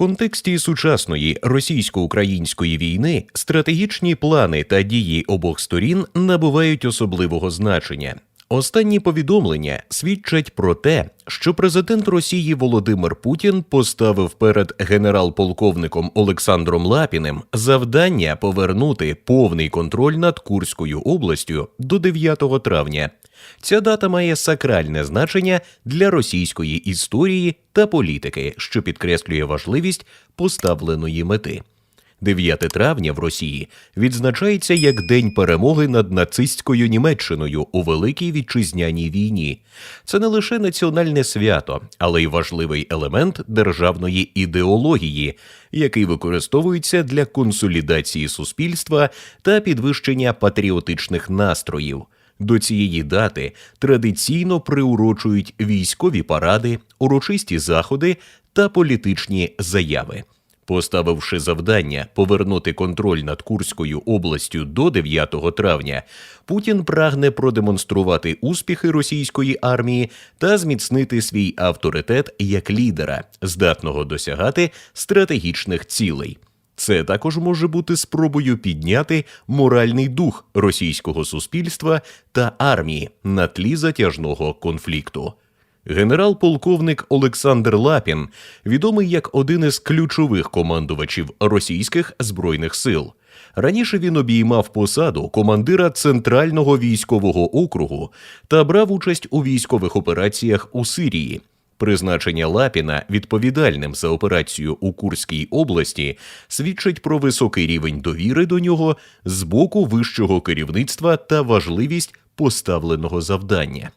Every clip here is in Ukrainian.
контексті сучасної російсько-української війни стратегічні плани та дії обох сторін набувають особливого значення. Останні повідомлення свідчать про те, що президент Росії Володимир Путін поставив перед генерал-полковником Олександром Лапіним завдання повернути повний контроль над Курською областю до 9 травня. Ця дата має сакральне значення для російської історії та політики, що підкреслює важливість поставленої мети. 9 травня в Росії відзначається як День перемоги над нацистською Німеччиною у Великій Вітчизняній війні. Це не лише національне свято, але й важливий елемент державної ідеології, який використовується для консолідації суспільства та підвищення патріотичних настроїв. До цієї дати традиційно приурочують військові паради, урочисті заходи та політичні заяви. Поставивши завдання повернути контроль над Курською областю до 9 травня, Путін прагне продемонструвати успіхи російської армії та зміцнити свій авторитет як лідера, здатного досягати стратегічних цілей. Це також може бути спробою підняти моральний дух російського суспільства та армії на тлі затяжного конфлікту. Генерал-полковник Олександр Лапін відомий як один із ключових командувачів російських збройних сил. Раніше він обіймав посаду командира центрального військового округу та брав участь у військових операціях у Сирії. Призначення Лапіна відповідальним за операцію у Курській області свідчить про високий рівень довіри до нього з боку вищого керівництва та важливість поставленого завдання.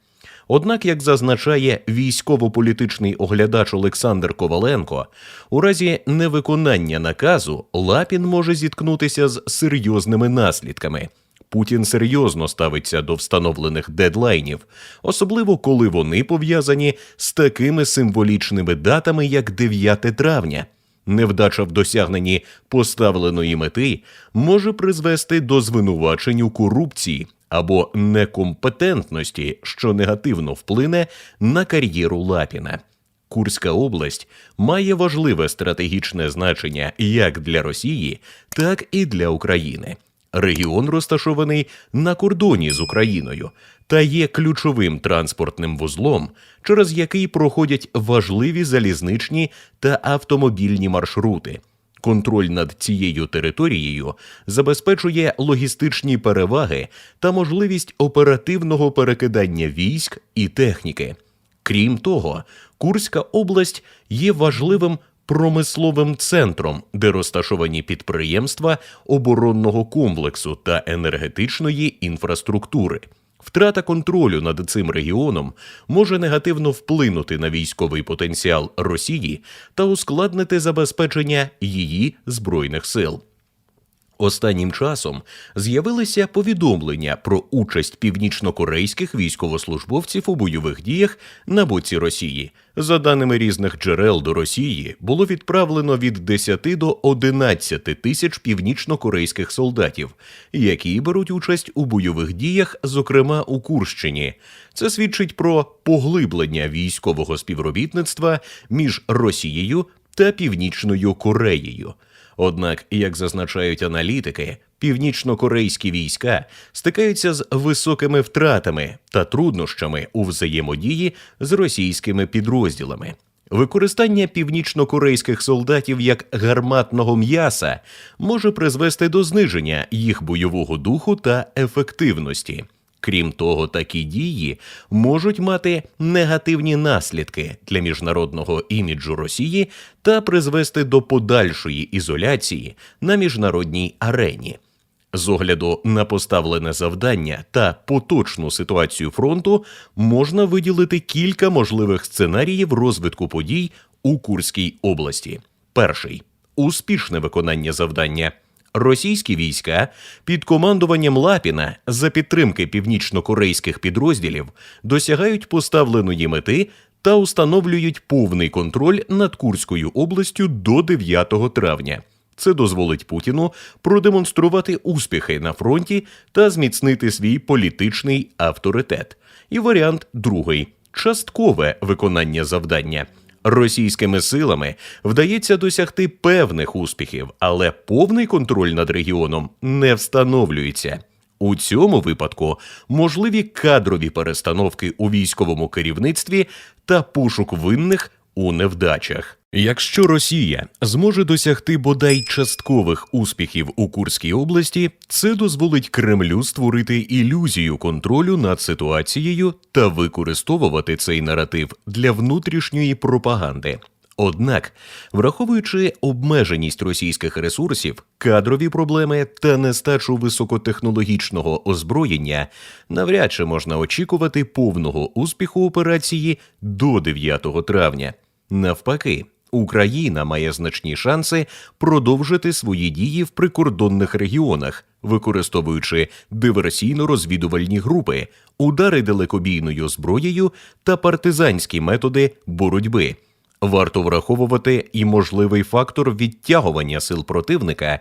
Однак, як зазначає військово-політичний оглядач Олександр Коваленко, у разі невиконання наказу Лапін може зіткнутися з серйозними наслідками. Путін серйозно ставиться до встановлених дедлайнів, особливо коли вони пов'язані з такими символічними датами, як 9 травня. Невдача в досягненні поставленої мети може призвести до звинувачень у корупції або некомпетентності, що негативно вплине на кар'єру Лапіна. Курська область має важливе стратегічне значення як для Росії, так і для України. Регіон розташований на кордоні з Україною та є ключовим транспортним вузлом, через який проходять важливі залізничні та автомобільні маршрути. Контроль над цією територією забезпечує логістичні переваги та можливість оперативного перекидання військ і техніки. Крім того, Курська область є важливим промисловим центром, де розташовані підприємства оборонного комплексу та енергетичної інфраструктури. Втрата контролю над цим регіоном може негативно вплинути на військовий потенціал Росії та ускладнити забезпечення її збройних сил. Останнім часом з'явилися повідомлення про участь північнокорейських військовослужбовців у бойових діях на боці Росії. За даними різних джерел до Росії, було відправлено від 10 до 11 тисяч північнокорейських солдатів, які беруть участь у бойових діях, зокрема у Курщині. Це свідчить про поглиблення військового співробітництва між Росією та Північною Кореєю. Однак, як зазначають аналітики, північно-корейські війська стикаються з високими втратами та труднощами у взаємодії з російськими підрозділами. Використання північно-корейських солдатів як гарматного м'яса може призвести до зниження їх бойового духу та ефективності. Крім того, такі дії можуть мати негативні наслідки для міжнародного іміджу Росії та призвести до подальшої ізоляції на міжнародній арені. З огляду на поставлене завдання та поточну ситуацію фронту можна виділити кілька можливих сценаріїв розвитку подій у Курській області. Перший успішне виконання завдання. Російські війська під командуванням Лапіна за підтримки північно-корейських підрозділів досягають поставленої мети та установлюють повний контроль над Курською областю до 9 травня. Це дозволить Путіну продемонструвати успіхи на фронті та зміцнити свій політичний авторитет. І варіант другий часткове виконання завдання. Російськими силами вдається досягти певних успіхів, але повний контроль над регіоном не встановлюється. У цьому випадку можливі кадрові перестановки у військовому керівництві та пошук винних у невдачах. Якщо Росія зможе досягти бодай часткових успіхів у Курській області, це дозволить Кремлю створити ілюзію контролю над ситуацією та використовувати цей наратив для внутрішньої пропаганди. Однак, враховуючи обмеженість російських ресурсів, кадрові проблеми та нестачу високотехнологічного озброєння, навряд чи можна очікувати повного успіху операції до 9 травня. Навпаки, Україна має значні шанси продовжити свої дії в прикордонних регіонах, використовуючи диверсійно-розвідувальні групи, удари далекобійною зброєю та партизанські методи боротьби. Варто враховувати і можливий фактор відтягування сил противника,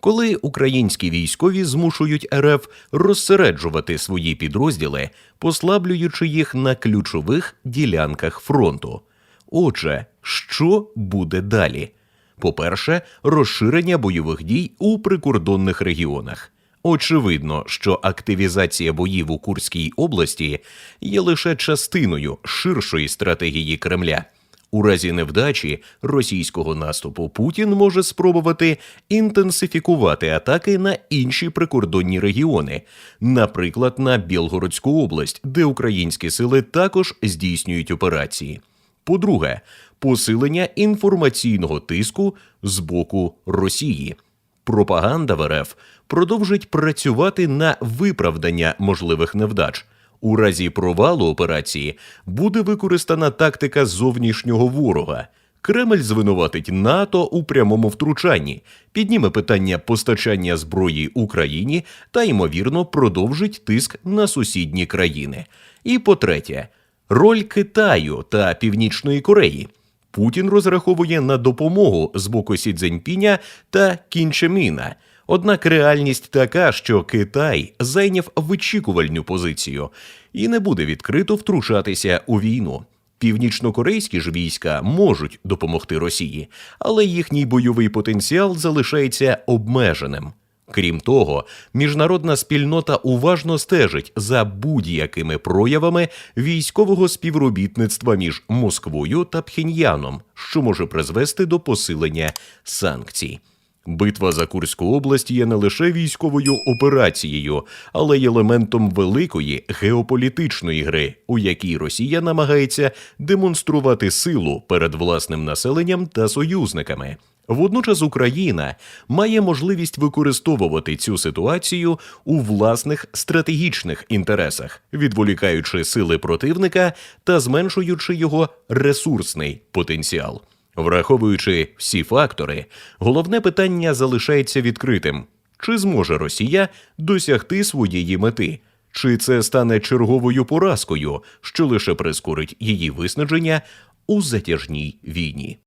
коли українські військові змушують РФ розсереджувати свої підрозділи, послаблюючи їх на ключових ділянках фронту. Отже, що буде далі? По-перше, розширення бойових дій у прикордонних регіонах. Очевидно, що активізація боїв у Курській області є лише частиною ширшої стратегії Кремля. У разі невдачі російського наступу Путін може спробувати інтенсифікувати атаки на інші прикордонні регіони, наприклад, на Білгородську область, де українські сили також здійснюють операції. По-друге, посилення інформаційного тиску з боку Росії. Пропаганда в РФ продовжить працювати на виправдання можливих невдач. У разі провалу операції буде використана тактика зовнішнього ворога. Кремль звинуватить НАТО у прямому втручанні, підніме питання постачання зброї Україні та, ймовірно, продовжить тиск на сусідні країни. І по-третє, роль Китаю та Північної Кореї. Путін розраховує на допомогу з боку Сі Цзіньпіня та Кінчеміна. Однак реальність така, що Китай зайняв вичікувальну позицію і не буде відкрито втручатися у війну. Північнокорейські ж війська можуть допомогти Росії, але їхній бойовий потенціал залишається обмеженим. Крім того, міжнародна спільнота уважно стежить за будь-якими проявами військового співробітництва між Москвою та Пхеньяном, що може призвести до посилення санкцій. Битва за Курську область є не лише військовою операцією, але й елементом великої геополітичної гри, у якій Росія намагається демонструвати силу перед власним населенням та союзниками. Водночас Україна має можливість використовувати цю ситуацію у власних стратегічних інтересах, відволікаючи сили противника та зменшуючи його ресурсний потенціал. Враховуючи всі фактори, головне питання залишається відкритим: чи зможе Росія досягти своєї мети? Чи це стане черговою поразкою, що лише прискорить її виснаження у затяжній війні?